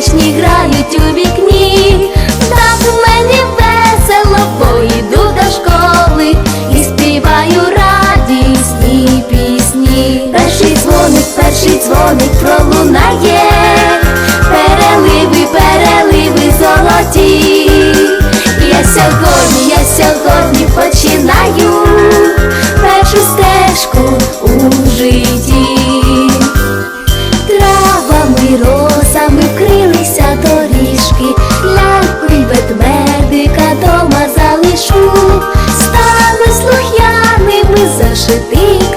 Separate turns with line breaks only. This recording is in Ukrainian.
вдячні грають у вікні, так мені весело, бо йду до школи і співаю радісні пісні. Перший дзвоник, перший дзвоник пролунає, переливи, переливи золоті. Я сьогодні, я сьогодні починаю першу стежку у житті. Трава миро. Залишу, стали слух'яними зашити